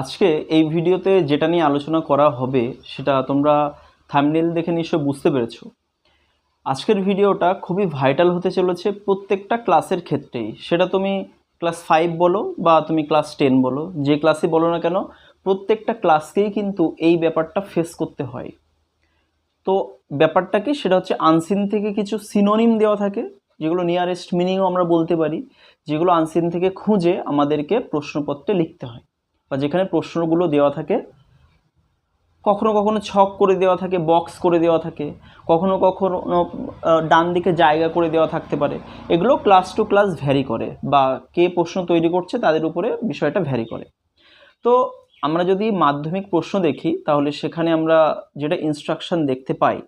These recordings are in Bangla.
আজকে এই ভিডিওতে যেটা নিয়ে আলোচনা করা হবে, সেটা তোমরা থাম্বনেল দেখে নিশ্চয় বুঝতে পেরেছ। আজকের ভিডিওটা খুবই ভাইটাল হতে চলেছে প্রত্যেকটা ক্লাসের ক্ষেত্রেই। সেটা তুমি ক্লাস ফাইভ বলো বা তুমি ক্লাস টেন বলো, যে ক্লাসে বলো না কেন, প্রত্যেকটা ক্লাসকেই কিন্তু এই ব্যাপারটা ফেস করতে হয়। তো ব্যাপারটা কি? সেটা হচ্ছে আনসিন থেকে কিছু সিনোনিম দেওয়া থাকে, যেগুলো নিয়ারেস্ট মিনিংও আমরা বলতে পারি, যেগুলো আনসিন থেকে খুঁজে আমাদেরকে প্রশ্নপত্রে লিখতে হয়। বা যেখানে প্রশ্নগুলো দেওয়া থাকে, কখনো কখনো ছক করে দেওয়া থাকে বক্স করে দেওয়া থাকে, কখনো কখনো ডান দিকে জায়গা করে দেওয়া থাকতে পারে। এগুলো ক্লাস টু ক্লাস ভ্যারি করে বা কে প্রশ্ন তৈরি করছে তাদের উপরে বিষয়টা ভ্যারি করে। তো আমরা যদি মাধ্যমিক প্রশ্ন দেখি, তাহলে সেখানে আমরা যেটা ইনস্ট্রাকশন দেখতে পাই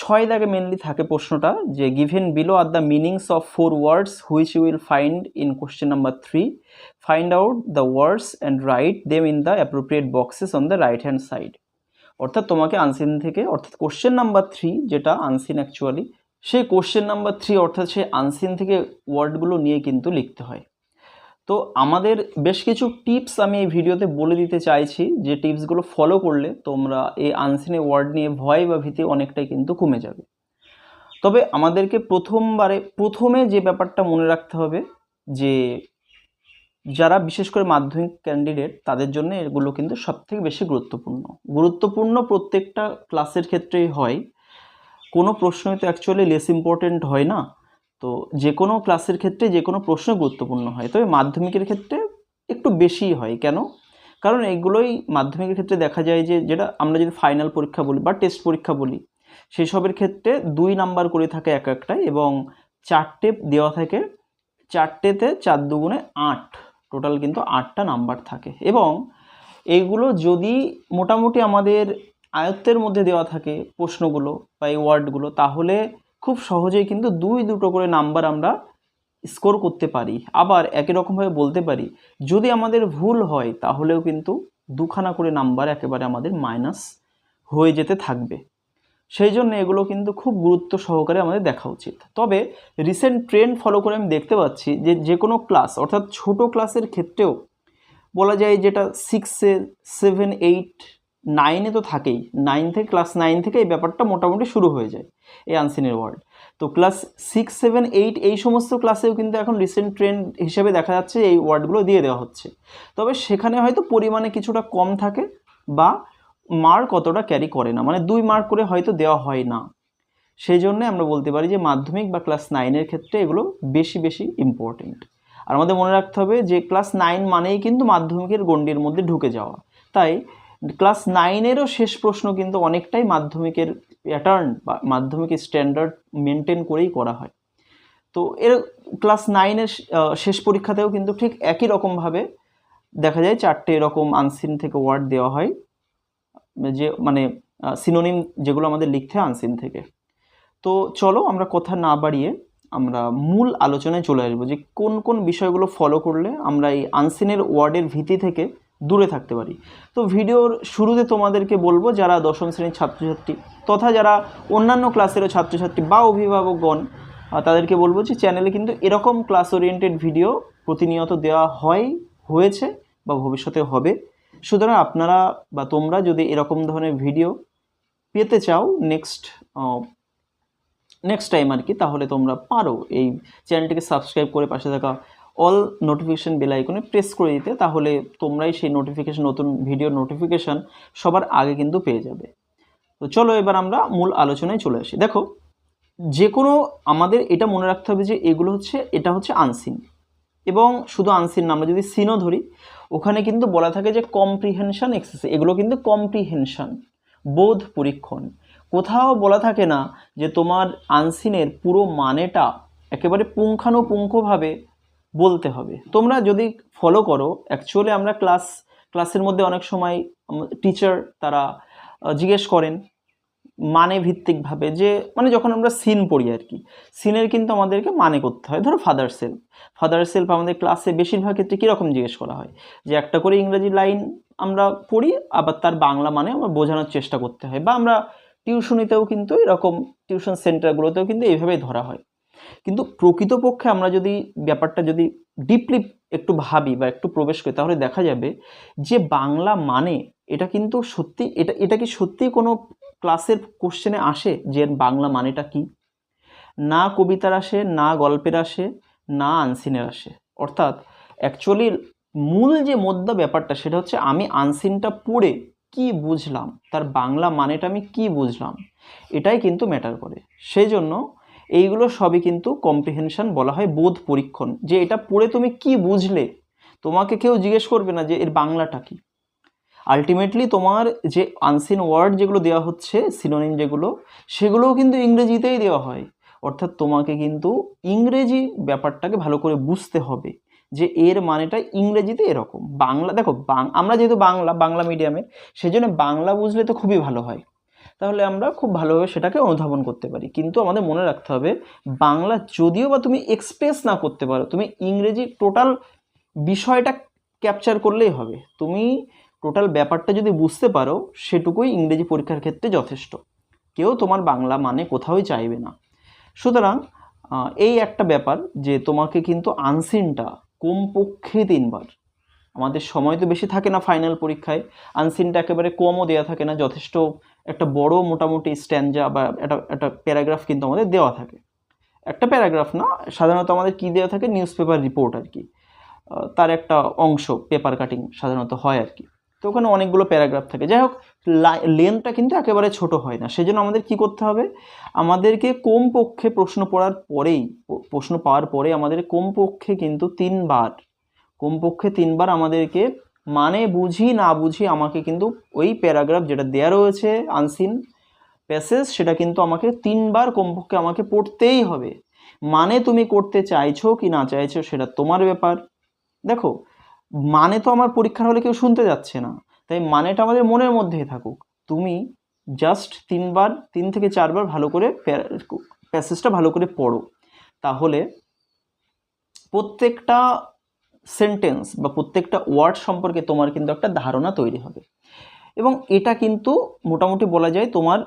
ছয় দাগে মেনলি থাকে প্রশ্নটা যে given below are the meanings of four words which you will find in question number three find out the words and write them in the appropriate boxes on the right hand side অর্থাৎ তোমাকে আনসিন থেকে, অর্থাৎ কোশ্চেন নাম্বার থ্রি যেটা আনসিন অ্যাকচুয়ালি সেই কোশ্চেন নাম্বার থ্রি অর্থাৎ সেই আনসিন থেকে ওয়ার্ডগুলো নিয়ে কিন্তু লিখতে হয়। তো আমাদের বেশ কিছু টিপস আমি এই ভিডিওতে বলে দিতে চাইছি, যে টিপসগুলো ফলো করলে তোমরা এই আনসিনে ওয়ার্ড নিয়ে ভয় বা ভীতি অনেকটাই কিন্তু কমে যাবে। তবে আমাদেরকে প্রথমবারে, প্রথমে যে ব্যাপারটা মনে রাখতে হবে, যে যারা বিশেষ করে মাধ্যমিক ক্যান্ডিডেট তাদের জন্য এগুলো কিন্তু সবথেকে বেশি গুরুত্বপূর্ণ। গুরুত্বপূর্ণ প্রত্যেকটা ক্লাসের ক্ষেত্রেই হয়। কোনো প্রশ্নই তো অ্যাকচুয়ালি লেস ইম্পর্টেন্ট হয় না। তো যে কোনো ক্লাসের ক্ষেত্রে যে কোনো প্রশ্ন গুরুত্বপূর্ণ হয়, তবে মাধ্যমিকের ক্ষেত্রে একটু বেশিই হয়। কেন? কারণ এগুলোই মাধ্যমিকের ক্ষেত্রে দেখা যায় যে, যেটা আমরা যদি ফাইনাল পরীক্ষা বলি বা টেস্ট পরীক্ষা বলি, সেসবের ক্ষেত্রে দুই নাম্বার করে থাকে এক একটাই এবং চারটে দেওয়া থাকে, চারটেতে চার দুগুণে আট। টোটাল কিন্তু আটটা নাম্বার থাকে। এবং এইগুলো যদি মোটামুটি আমাদের আয়ত্তের মধ্যে দেওয়া থাকে প্রশ্নগুলো বা এই ওয়ার্ডগুলো তাহলে খুব সহজেই কিন্তু দুই দুটো করে নাম্বার আমরা স্কোর করতে পারি। আবার একই রকমভাবে বলতে পারি, যদি আমাদের ভুল হয় তাহলেও কিন্তু দুখানা করে নাম্বার একেবারে আমাদের মাইনাস হয়ে যেতে থাকবে। সেই জন্য এগুলো কিন্তু খুব গুরুত্ব সহকারে আমাদের দেখা উচিত। তবে রিসেন্ট ট্রেন্ড ফলো করে আমি দেখতে পাচ্ছি যে যে কোনো ক্লাস অর্থাৎ ছোট ক্লাসের ক্ষেত্রেও বলা যায় যেটা সিক্সে সেভেন এইট নাইনে তো থাকেই। নাইন থেকে ক্লাস নাইন থেকে এই ব্যাপারটা মোটামুটি শুরু হয়ে যায় এই আনসিনের ওয়ার্ল্ড তো ক্লাস সিক্স সেভেন এইট এই সমস্ত ক্লাসেও কিন্তু এখন রিসেন্ট ট্রেন্ড হিসেবে দেখা যাচ্ছে এই ওয়ার্ডগুলো দিয়ে দেওয়া হচ্ছে। তবে সেখানে হয়তো পরিমাণে কিছুটা কম থাকে বা মার্ক অতটা ক্যারি করে না। মানে দুই মার্ক করে হয়তো দেওয়া হয় না। সেই জন্য আমরা বলতে পারি যে মাধ্যমিক বা ক্লাস নাইনের ক্ষেত্রে এগুলো বেশি বেশি ইম্পর্টেন্ট আর আমাদের মনে রাখতে হবে যে ক্লাস নাইন মানেই কিন্তু মাধ্যমিকের গণ্ডির মধ্যে ঢুকে যাওয়া। তাই ক্লাস নাইনেরও শেষ প্রশ্ন কিন্তু অনেকটাই মাধ্যমিকের প্যাটার্ন বা মাধ্যমিক স্ট্যান্ডার্ড মেনটেন করেই করা হয়। তো এর ক্লাস নাইনের শেষ পরীক্ষাতেও কিন্তু ঠিক একই রকমভাবে দেখা যায় চারটে এরকম আনসিন থেকে ওয়ার্ড দেওয়া হয়, যে মানে সিনোনিম যেগুলো আমাদের লিখতে আনসিন থেকে। তো চলো আমরা কথা না বাড়িয়ে আমরা মূল আলোচনায় চলে আসব যে কোন কোন বিষয়গুলো ফলো করলে আমরা এই আনসিনের ওয়ার্ডের ভীতি থেকে দূরে থাকতে পারি। তো ভিডিওর শুরুতে তোমাদেরকে বলব, যারা দশম শ্রেণির ছাত্রছাত্রী তথা যারা অন্যান্য ক্লাসেরও ছাত্রছাত্রী বা অভিভাবকগণ তাদেরকে বলব যে চ্যানেলে কিন্তু এরকম ক্লাস ওরিয়েন্টেড ভিডিও প্রতিনিয়ত দেওয়া হয়, হয়েছে বা ভবিষ্যতে হবে। সুতরাং আপনারা বা তোমরা যদি এরকম ধরনের ভিডিও পেতে চাও নেক্সট নেক্সট টাইম আর কি, তাহলে তোমরা পারো। এই চ্যানেলটিকে সাবস্ক্রাইব করে পাশে থাকা অল নোটিফিকেশন বেল আইকনে প্রেস করে দিতে, তাহলে তোমরাই সেই নোটিফিকেশন নতুন ভিডিও নোটিফিকেশন সবার আগে কিন্তু পেয়ে যাবে। তো চলো এবার আমরা মূল আলোচনায় চলে আসি। দেখো যে কোনো আমাদের এটা মনে রাখতে হবে যে এগুলো হচ্ছে, এটা হচ্ছে আনসিন এবং শুধু আনসিন না, আমরা যদি সিনও ধরি, ওখানে কিন্তু বলা থাকে যে কম্প্রিহেনশন এক্সারসাইজ এগুলো কিন্তু কম্প্রিহেনশন বোধ পরীক্ষণ। কোথাও বলা থাকে না যে তোমার আনসিনের পুরো মানেটা একেবারে পুঙ্খানুপুঙ্খভাবে বলতে হবে। তোমরা যদি ফলো করো অ্যাকচুয়ালি আমরা ক্লাস ক্লাসের মধ্যে অনেক সময় টিচার তারা জিজ্ঞেস করেন মানে ভিত্তিকভাবে যে মানে যখন আমরা সিন পড়ি আর কি সিনের কিন্তু আমাদেরকে মানে করতে হয়। ধরো ফাদার সেলফ ফাদার সেলফ আমাদের ক্লাসে বেশিরভাগ ক্ষেত্রে কীরকম জিজ্ঞেস করা হয়? যে একটা করে ইংরেজি লাইন আমরা পড়ি, আবার তার বাংলা মানে আমরা বোঝানোর চেষ্টা করতে হয়, বা আমরা টিউশনিতেও কিন্তু এরকম টিউশন সেন্টারগুলোতেও কিন্তু এইভাবেই ধরা হয়। কিন্তু প্রকৃতপক্ষে আমরা যদি ব্যাপারটা যদি ডিপলি একটু ভাবি বা একটু প্রবেশ করি, তাহলে দেখা যাবে যে বাংলা মানে এটা কিন্তু সত্যি, এটা এটা কি সত্যিই কোনো ক্লাসের কোশ্চেনে আসে যে বাংলা মানেটা কি? না কবিতার আসে, না গল্পের আসে, না আনসিনের আসে। অর্থাৎ অ্যাকচুয়ালি মূল যে মধ্য ব্যাপারটা সেটা হচ্ছে আমি আনসিনটা পড়ে কি বুঝলাম? তার বাংলা মানেটা আমি কি বুঝলাম? এটাই কিন্তু ম্যাটার করে। সেই জন্য এইগুলো সবই কিন্তু কম্প্রিহেনশন বলা হয় বোধ পরীক্ষণ। যে এটা পড়ে তুমি কি বুঝলে? তোমাকে কেউ জিজ্ঞেস করবে না যে এর বাংলাটা কি। আলটিমেটলি তোমার যে আনসিন ওয়ার্ড যেগুলো দেওয়া হচ্ছে সিনোনিম যেগুলো, সেগুলোও কিন্তু ইংরেজিতেই দেওয়া হয়। অর্থাৎ তোমাকে কিন্তু ইংরেজি ব্যাপারটাকে ভালো করে বুঝতে হবে যে এর মানেটা ইংরেজিতে এরকম। বাংলা, দেখো আমরা যেহেতু বাংলা বাংলা মিডিয়ামে সেই জন্য বাংলা বুঝলে তো খুবই ভালো হয়। তাহলে আমরা খুব ভালোভাবে সেটাকে অনুধাবন করতে পারি। কিন্তু আমাদের মনে রাখতে হবে, বাংলা যদিও বা তুমি এক্সপ্রেস না করতে পারো, তুমি ইংরেজি টোটাল বিষয়টা ক্যাপচার করলেই হবে। তুমি টোটাল ব্যাপারটা যদি বুঝতে পারো, সেটুকুই ইংরেজি পরীক্ষার ক্ষেত্রে যথেষ্ট। কেউ তোমার বাংলা মানে কোথাওই চাইবে না। সুতরাং এই একটা ব্যাপার যে তোমাকে কিন্তু আনসিনটা কমপক্ষে তিনবার। আমাদের সময় তো বেশি থাকে না ফাইনাল পরীক্ষায়। আনসিনটা একেবারে কমও দেওয়া থাকে না, যথেষ্ট একটা বড় মোটামুটি স্ট্যান্ডা বা একটা একটা প্যারাগ্রাফ কিন্তু আমাদের দেওয়া থাকে। একটা প্যারাগ্রাফ না, সাধারণত আমাদের কি দেওয়া থাকে? নিউজ পেপার রিপোর্ট আর কি। তার একটা অংশ, পেপার কাটিং সাধারণত হয় আর কি। তো ওখানে অনেকগুলো প্যারাগ্রাফ থাকে। যাই হোক লেন্থটা কিন্তু একেবারে ছোট হয় না। সেজন্য আমাদের কি করতে হবে? আমাদেরকে কম পক্ষে প্রশ্ন পড়ার পরেই প্রশ্ন পাওয়ার পরে আমাদের কম পক্ষে কিন্তু তিনবার, কমপক্ষে তিনবার আমাদেরকে মানে বুঝি, না বুঝি আমাকে কিন্তু ওই প্যারাগ্রাফ যেটা দেয়া রয়েছে আনসিন প্যাসেজ সেটা কিন্তু আমাকে তিনবার কমপক্ষে আমাকে পড়তেই হবে। মানে তুমি করতে চাইছো কি না চাইছো সেটা তোমার ব্যাপার। দেখো মানে তো আমার পরীক্ষার হলে কেউ শুনতে যাচ্ছে না, তাই মানেটা আমাদের মনের মধ্যেই থাকুক। তুমি জাস্ট তিনবার, তিন থেকে চারবার ভালো করে প্যাসেজটা ভালো করে পড়ো। তাহলে প্রত্যেকটা সেন্টেন্স বা প্রত্যেকটা ওয়ার্ড সম্পর্কে তোমার কিন্তু একটা ধারণা তৈরি হবে। এবং এটা কিন্তু মোটামুটি বলা যায় তোমার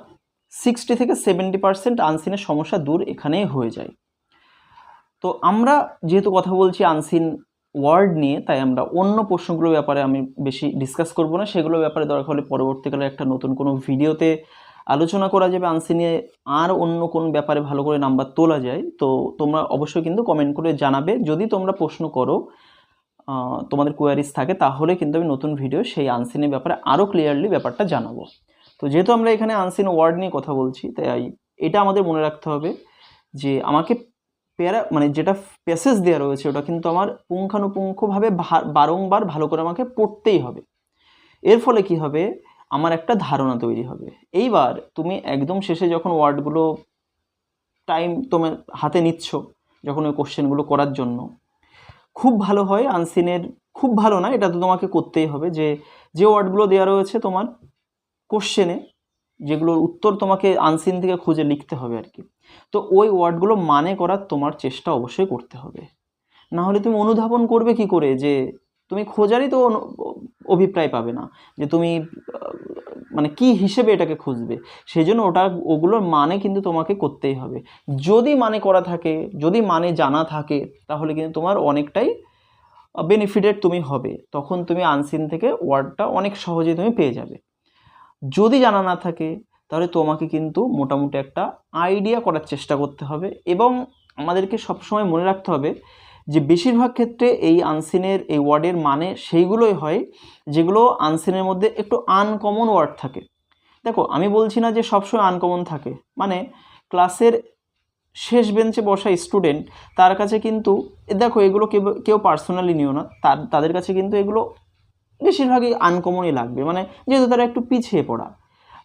সিক্সটি থেকে সেভেন্টি পার্সেন্ট আনসিনের সমস্যা দূর এখানেই হয়ে যায়। তো আমরা যেহেতু কথা বলছি আনসিন ওয়ার্ড নিয়ে, তাই আমরা অন্য প্রশ্নগুলোর ব্যাপারে আমি বেশি ডিসকাস করব না। সেগুলোর ব্যাপারে দরকার হলে পরবর্তীকালে একটা নতুন কোনো ভিডিওতে আলোচনা করা যাবে। আনসিনে আর অন্য কোন ব্যাপারে ভালো করে নাম্বার তোলা যায়, তো তোমরা অবশ্যই কিন্তু কমেন্ট করে জানাবে। যদি তোমরা প্রশ্ন করো তোমাদের কোয়ারিজ থাকে, তাহলে কিন্তু আমি নতুন ভিডিও সেই আনসিনের ব্যাপারে আরও ক্লিয়ারলি ব্যাপারটা জানাব। তো যেহেতু আমরা এখানে আনসিন ওয়ার্ড নিয়ে কথা বলছি, তাই এটা আমাদের মনে রাখতে হবে যে আমাকে প্যারা মানে যেটা প্যাসেজ দেওয়া রয়েছে, ওটা কিন্তু আমার পুঙ্খানুপুঙ্খভাবে বারংবার ভালো করে আমাকে পড়তেই হবে। এর ফলে কি হবে? আমার একটা ধারণা তৈরি হবে। এইবার তুমি একদম শেষে যখন ওয়ার্ডগুলো টাইম তোমার হাতে নিচ্ছ, যখন ওই কোশ্চেনগুলো করার জন্য খুব ভালো হয় আনসিনের খুব ভালো না, এটা তো তোমাকে করতেই হবে যে যে ওয়ার্ডগুলো দেওয়া রয়েছে তোমার কোশ্চেনে যেগুলোর উত্তর তোমাকে আনসিন থেকে খুঁজে লিখতে হবে আর কি। তো ওই ওয়ার্ডগুলো মানে করার তোমার চেষ্টা অবশ্যই করতে হবে। না হলে তুমি অনুধাবন করবে কি করে যে তুমি খোঁজারই তো অভিপ্রায় পাবে না যে তুমি মানে কি হিসেবে এটাকে খুঁজবে। সেই জন্য ওটা, ওগুলোর মানে কিন্তু তোমাকে করতেই হবে। যদি মানে করা থাকে, যদি মানে জানা থাকে, তাহলে কিন্তু তোমার অনেকটাই বেনিফিটেড তুমি হবে। তখন তুমি আনসিন থেকে ওয়ার্ডটা অনেক সহজেই তুমি পেয়ে যাবে। যদি জানা না থাকে, তাহলে তোমাকে কিন্তু মোটামুটি একটা আইডিয়া করার চেষ্টা করতে হবে এবং আমাদেরকে সবসময় মনে রাখতে হবে যে বেশিরভাগ ক্ষেত্রে এই আনসিনের, এই ওয়ার্ডের মানে সেইগুলোই হয়, যেগুলো আনসিনের মধ্যে একটু আনকমন ওয়ার্ড থাকে। দেখো, আমি বলছি না যে সবসময় আনকমন থাকে। মানে ক্লাসের শেষ বেঞ্চে বসা স্টুডেন্ট, তার কাছে কিন্তু, দেখো, এগুলো কেউ কেউ পার্সোনালি নিও না তাদের কাছে কিন্তু এগুলো বেশিরভাগই আনকমনই লাগবে। মানে যেহেতু তারা একটু পিছিয়ে পড়া।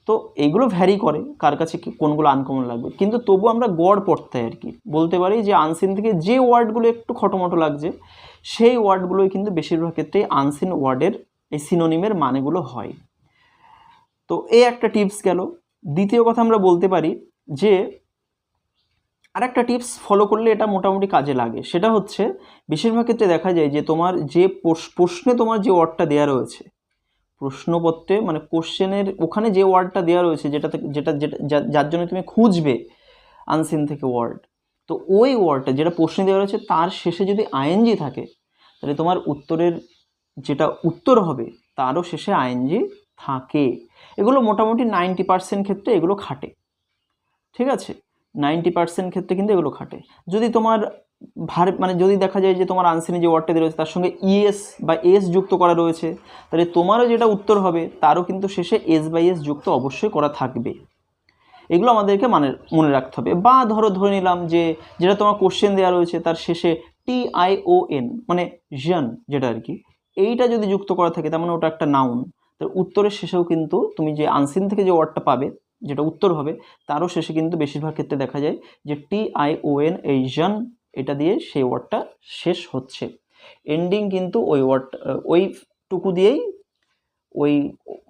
তো এগুলো ভ্যারি করে কার কাছে কোনগুলো আনকমন লাগবে। কিন্তু তবু আমরা গড় পড়তে আর কি। বলতে পারি যে আনসিন থেকে যে ওয়ার্ডগুলো একটু খটোমটো লাগছে, সেই ওয়ার্ডগুলোই কিন্তু বেশিরভাগ ক্ষেত্রে আনসিন ওয়ার্ডের এই সিনোনিমের মানেগুলো হয়। তো এই একটা টিপস গেল। দ্বিতীয় কথা আমরা বলতে পারি যে, আরেকটা টিপস ফলো করলে এটা মোটামুটি কাজে লাগে। সেটা হচ্ছে, বেশিরভাগ ক্ষেত্রে দেখা যায় যে তোমার যে প্রশ্নে তোমার যে ওয়ার্ডটা দেওয়া রয়েছে প্রশ্নপত্রে মানে কোশ্চেনের ওখানে যে ওয়ার্ডটা দেওয়া রয়েছে, যেটা যেটা যেটা যার জন্য তুমি খুঁজবে আনসিন থেকে ওয়ার্ড তো ওই ওয়ার্ডটা যেটা প্রশ্নে দেওয়া রয়েছে, তার শেষে যদি আইএনজি থাকে, তাহলে তোমার উত্তরের যেটা উত্তর হবে, তারও শেষে আইএনজি থাকে। এগুলো মোটামুটি নাইনটি পার্সেন্ট ক্ষেত্রে এগুলো খাটে। ঠিক আছে? নাইনটি পার্সেন্ট ক্ষেত্রে কিন্তু এগুলো খাটে। যদি তোমার ভার মানে যদি দেখা যায় যে তোমার আনসিনে যে ওয়ার্ডটা রয়েছে, তার সঙ্গে ইএস বা এস যুক্ত করা রয়েছে, তাহলে তোমারও যেটা উত্তর হবে, তারও কিন্তু শেষে এস বাই এস যুক্ত অবশ্যই করা থাকবে। এগুলো আমাদেরকে মানে মনে রাখতে হবে। বা ধরো, ধরে নিলাম যে, যেটা তোমার কোশ্চেন দেওয়া রয়েছে, তার শেষে টি আই ও এন মানে জন যেটা আর কি, এইটা যদি যুক্ত করা থাকে, তার মানে ওটা একটা নাউন তো উত্তরের শেষেও কিন্তু তুমি যে আনসিন থেকে যে ওয়ার্ডটা পাবে, যেটা উত্তর হবে, তারও শেষে কিন্তু বেশিরভাগ ক্ষেত্রে দেখা যায় যে টি আই ও এন এই জন এটা দিয়ে সেই ওয়ার্ডটা শেষ হচ্ছে। এন্ডিং কিন্তু ওই ওয়ার্ড ওইটুকু দিয়েই ওই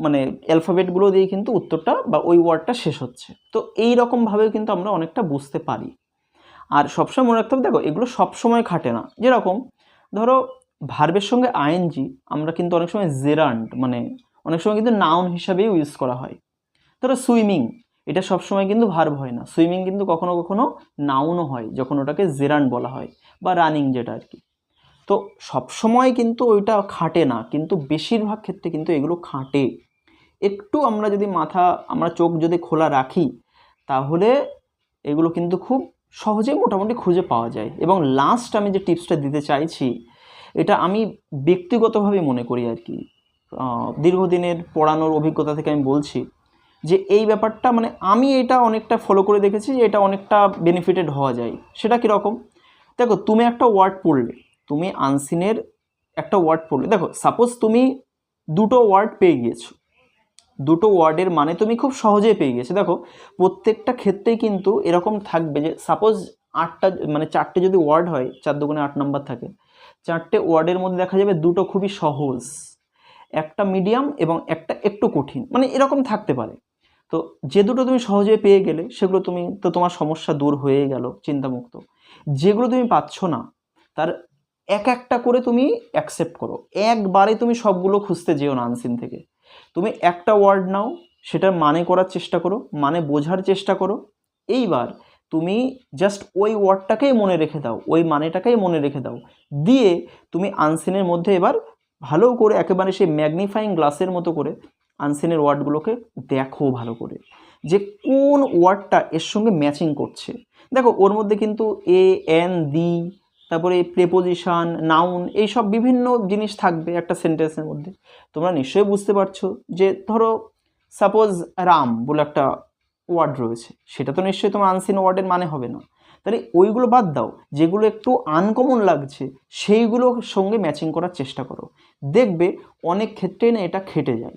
মানে অ্যালফাবেটগুলো দিয়ে কিন্তু উত্তরটা বা ওই ওয়ার্ডটা শেষ হচ্ছে। তো এই রকমভাবেও কিন্তু আমরা অনেকটা বুঝতে পারি। আর সবসময় মনে রাখতে হবে, দেখো, এগুলো সবসময় খাটে না। যেরকম, ধরো ভার্বের সঙ্গে আইএনজি আমরা কিন্তু অনেক সময় জেরান্ড মানে অনেক সময় কিন্তু নাউন হিসাবেও ইউজ করা হয়। ধরো সুইমিং এটা সবসময় কিন্তু ভার্ব হয় না। সুইমিং কিন্তু কখনো কখনো নাউনও হয়, যখন ওটাকে জেরান বলা হয় বা রানিং যেটা আর কি। তো সবসময় কিন্তু ওইটা খাটে না, কিন্তু বেশিরভাগ ক্ষেত্রে কিন্তু এগুলো খাটে। একটু আমরা যদি মাথা, আমরা চোখ যদি খোলা রাখি, তাহলে এগুলো কিন্তু খুব সহজেই মোটামুটি খুঁজে পাওয়া যায়। এবং লাস্ট আমি যে টিপসটা দিতে চাইছি, এটা আমি ব্যক্তিগতভাবে মনে করি আর কি। দীর্ঘদিনের পড়ানোর অভিজ্ঞতা থেকে আমি বলছি যে এই ব্যাপারটা মানে আমি এটা অনেকটা ফলো করে দেখেছি যে এটা অনেকটা বেনিফিটেড হওয়া যায়। সেটা কীরকম? দেখো, তুমি একটা ওয়ার্ড পড়লে, তুমি আনসিনের একটা ওয়ার্ড পড়লে, দেখো সাপোজ তুমি দুটো ওয়ার্ড পেয়ে গিয়েছো। দুটো ওয়ার্ডের মানে তুমি খুব সহজেই পেয়ে গেছো দেখো, প্রত্যেকটা ক্ষেত্রেই কিন্তু এরকম থাকবে যে সাপোজ আটটা মানে চারটে যদি ওয়ার্ড হয়, চার দুগুণে আট নাম্বার থাকে, চারটে ওয়ার্ডের মধ্যে দেখা যাবে দুটো খুবই সহজ। একটা মিডিয়াম এবং একটা একটু কঠিন মানে এরকম থাকতে পারে। তো যে দুটো তুমি সহজে পেয়ে গেলে, সেগুলো তুমি, তো তোমার সমস্যা দূর হয়ে গেল, চিন্তামুক্ত। যেগুলো তুমি পাচ্ছ না, তার এক একটা করে তুমি অ্যাকসেপ্ট করো। একবারে তুমি সবগুলো খুঁজতে যেও না আনসিন থেকে। তুমি একটা ওয়ার্ড নাও, সেটার মানে করার চেষ্টা করো মানে বোঝার চেষ্টা করো। এইবার তুমি জাস্ট ওই ওয়ার্ডটাকেই মনে রেখে দাও, ওই মানেটাকেই মনে রেখে দাও। দিয়ে তুমি আনসিনের মধ্যে এবার ভালো করে, একেবারে সেই ম্যাগনিফাইং গ্লাসের মতো করে আনসিনের ওয়ার্ডগুলোকে দেখো ভালো করে যে কোন ওয়ার্ডটা এর সঙ্গে ম্যাচিং করছে। দেখো, ওর মধ্যে কিন্তু এ, এন, দি, তারপরে প্রেপোজিশন, নাউন এইসব বিভিন্ন জিনিস থাকবে একটা সেন্টেন্সের মধ্যে। তোমরা নিশ্চয়ই বুঝতে পারছ যে ধরো সাপোজ রাম বলে একটা ওয়ার্ড রয়েছে, সেটা তো নিশ্চয়ই তোমার আনসিন ওয়ার্ডের মানে হবে না। তাহলে ওইগুলো বাদ দাও, যেগুলো একটু আনকমন লাগছে, সেইগুলোর সঙ্গে ম্যাচিং করার চেষ্টা করো। দেখবে অনেক ক্ষেত্রেই না এটা খেটে যায়।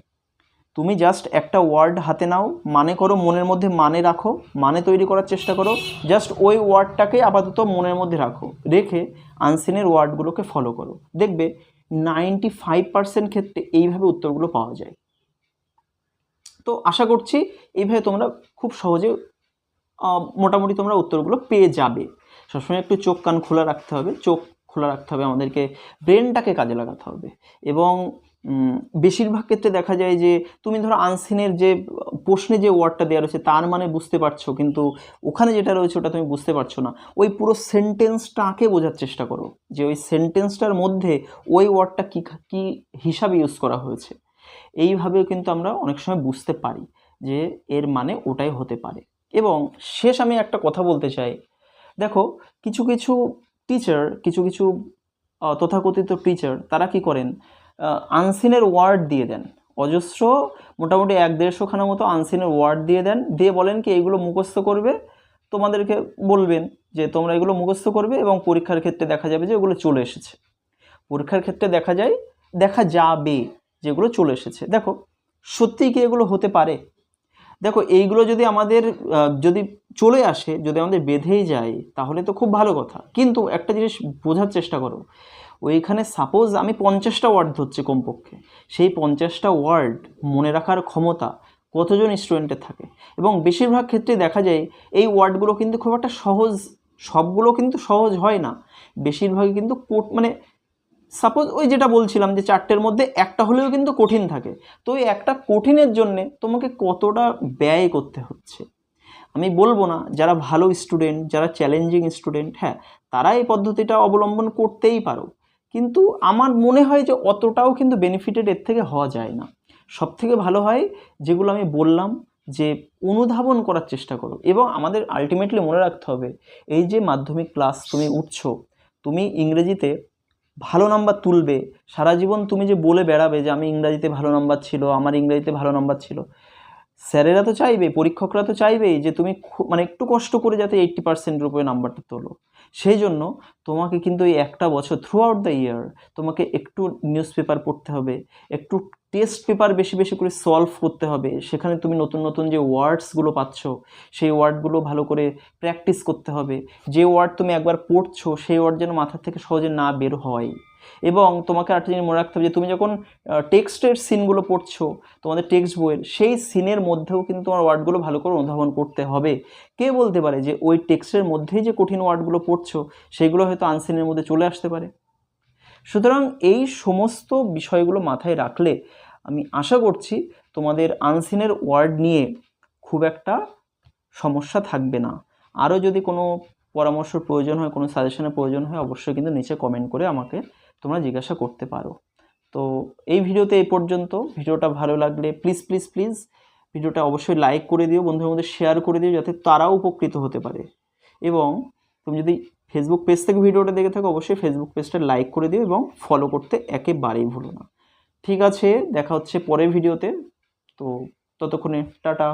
তুমি জাস্ট একটা ওয়ার্ড হাতে নাও মানে করো, মনের মধ্যে মানে রাখো মানে তৈরি করার চেষ্টা করো জাস্ট ওই ওয়ার্ডটাকে আপাতত মনের মধ্যে রাখো, রেখে আনসিনের ওয়ার্ডগুলোকে ফলো করো। দেখবে নাইনটি ফাইভ পার্সেন্ট ক্ষেত্রে এইভাবে উত্তরগুলো পাওয়া যায়। তো আশা করছি এইভাবে তোমরা খুব সহজে মোটামুটি তোমরা উত্তরগুলো পেয়ে যাবে। সবসময় একটু চোখ কান খোলা রাখতে হবে, চোখ খোলা রাখতে হবে আমাদেরকে ব্রেনটাকে কাজে লাগাতে হবে। এবং বেশিরভাগ ক্ষেত্রে দেখা যায় যে, তুমি ধরো আনসিনের যে, প্রশ্নে যে ওয়ার্ডটা দেওয়া রয়েছে, তার মানে বুঝতে পারছ, কিন্তু ওখানে যেটা রয়েছে, ওটা তুমি বুঝতে পারছ না। ওই পুরো সেন্টেন্সটাকে বোঝার চেষ্টা করো, যে ওই সেন্টেন্সটার মধ্যে ওই ওয়ার্ডটা কী কী হিসাবে ইউজ করা হয়েছে। এইভাবেও কিন্তু আমরা অনেক সময় বুঝতে পারি যে, এর মানে ওটাই হতে পারে। এবং শেষ আমি একটা কথা বলতে চাই। দেখো, কিছু কিছু টিচার কিছু কিছু তথাকথিত টিচার তারা কি করেন? আনসিনের ওয়ার্ড দিয়ে দেন। অজস্র, মোটামুটি এক দেড়শোখানা মতো আনসিনের ওয়ার্ড দিয়ে দেন। দিয়ে বলেন কি এইগুলো মুখস্থ করবে, তোমাদেরকে বলবেন যে তোমরা এগুলো মুখস্থ করবে এবং পরীক্ষার ক্ষেত্রে দেখা যাবে যে ওগুলো চলে এসেছে। পরীক্ষার ক্ষেত্রে দেখা যায়, দেখা যাবে যেগুলো চলে এসেছে। দেখো সত্যিই কি এগুলো হতে পারে? দেখো, এইগুলো যদি আমাদের যদি চলে আসে, যদি আমাদের বেঁধেই যায়, তাহলে তো খুব ভালো কথা। কিন্তু একটা জিনিস বোঝার চেষ্টা করো ওইখানে সাপোজ আমি পঞ্চাশটা ওয়ার্ড ধরছি কমপক্ষে। সেই পঞ্চাশটা ওয়ার্ড মনে রাখার ক্ষমতা কতজন স্টুডেন্টের থাকে? এবং বেশিরভাগ ক্ষেত্রে দেখা যায় এই ওয়ার্ডগুলো কিন্তু খুব একটা সহজ, সবগুলো কিন্তু সহজ হয় না। বেশিরভাগই কিন্তু কোট- মানে সাপোজ ওই যেটা বলছিলাম যে চারটের মধ্যে একটা হলেও কিন্তু কঠিন থাকে। তো ওই একটা কঠিনের জন্যে তোমাকে কতটা ব্যয় করতে হচ্ছে? আমি বলব না, যারা ভালো স্টুডেন্ট যারা চ্যালেঞ্জিং স্টুডেন্ট হ্যাঁ তারা এই পদ্ধতিটা অবলম্বন করতেই পারো। কিন্তু আমার মনে হয় যে অতটাও কিন্তু বেনিফিটেড এর থেকে হওয়া যায় না। সব থেকে ভালো হয় যেগুলো আমি বললাম যে অনুধাবন করার চেষ্টা করো এবং আমাদের আলটিমেটলি মনে রাখতে হবে, এই যে মাধ্যমিক ক্লাস তুমি উঠছো, তুমি ইংরেজিতে ভালো নাম্বার তুলবে, সারা জীবন তুমি যে বলে বেড়াবে যে আমি ইংরাজিতে ভালো নাম্বার ছিল, আমার ইংরাজিতে ভালো নাম্বার ছিল স্যারেরা তো চাইবে, পরীক্ষকরা তো চাইবেই যে তুমি মানে একটু কষ্ট করে যাতে এইট্টি পার্সেন্টের উপরে নাম্বারটা তোলো। সেই জন্য তোমাকে কিন্তু এই একটা বছর থ্রু আউট দ্য ইয়ার তোমাকে একটু নিউজ পেপার পড়তে হবে, একটু টেস্ট পেপার বেশি বেশি করে সলভ করতে হবে। সেখানে তুমি নতুন নতুন যে ওয়ার্ডসগুলো পাচ্ছ, সেই ওয়ার্ডগুলো ভালো করে প্র্যাকটিস করতে হবে। যে ওয়ার্ড তুমি একবার পড়ছো, সেই ওয়ার্ড যেন মাথা থেকে সহজে না বের হয়। এবং তোমাকে একটা জিনিস মনে রাখতে হবে যে তুমি যখন টেক্সটের সিনগুলো পড়ছো, তোমাদের টেক্সট বইয়ের, সেই সিনের মধ্যেও কিন্তু তোমার ওয়ার্ডগুলো ভালো করে অনুধাবন করতে হবে। কে বলতে পারে যে ওই টেক্সটের মধ্যেই যে কঠিন ওয়ার্ডগুলো পড়ছো, সেগুলো হয়তো আনসিনের মধ্যে চলে আসতে পারে? সুতরাং এই সমস্ত বিষয়গুলো মাথায় রাখলে আমি আশা করছি তোমাদের আনসিনের ওয়ার্ড নিয়ে খুব একটা সমস্যা থাকবে না। আরও যদি কোনো পরামর্শ প্রয়োজন হয়, কোনো সাজেশনের প্রয়োজন হয়, অবশ্যই কিন্তু নিচে কমেন্ট করে আমাকে তোমরা জিজ্ঞাসা করতে পারো। তো এই ভিডিওতে এ পর্যন্ত। ভিডিওটা ভালো লাগলে প্লিজ প্লিজ প্লিজ ভিডিওটা অবশ্যই লাইক করে দিও, বন্ধুদের মধ্যে শেয়ার করে দিও যাতে তারাও উপকৃত হতে পারে। এবং তুমি যদি ফেসবুক পেজ থেকে ভিডিওটা দেখে থাকো, অবশ্যই ফেসবুক পেজটা লাইক করে দিও এবং ফলো করতে একেবারেই ভুলো না। ঠিক আছে, দেখা হচ্ছে পরের ভিডিওতে। তো ততক্ষণে, টাটা।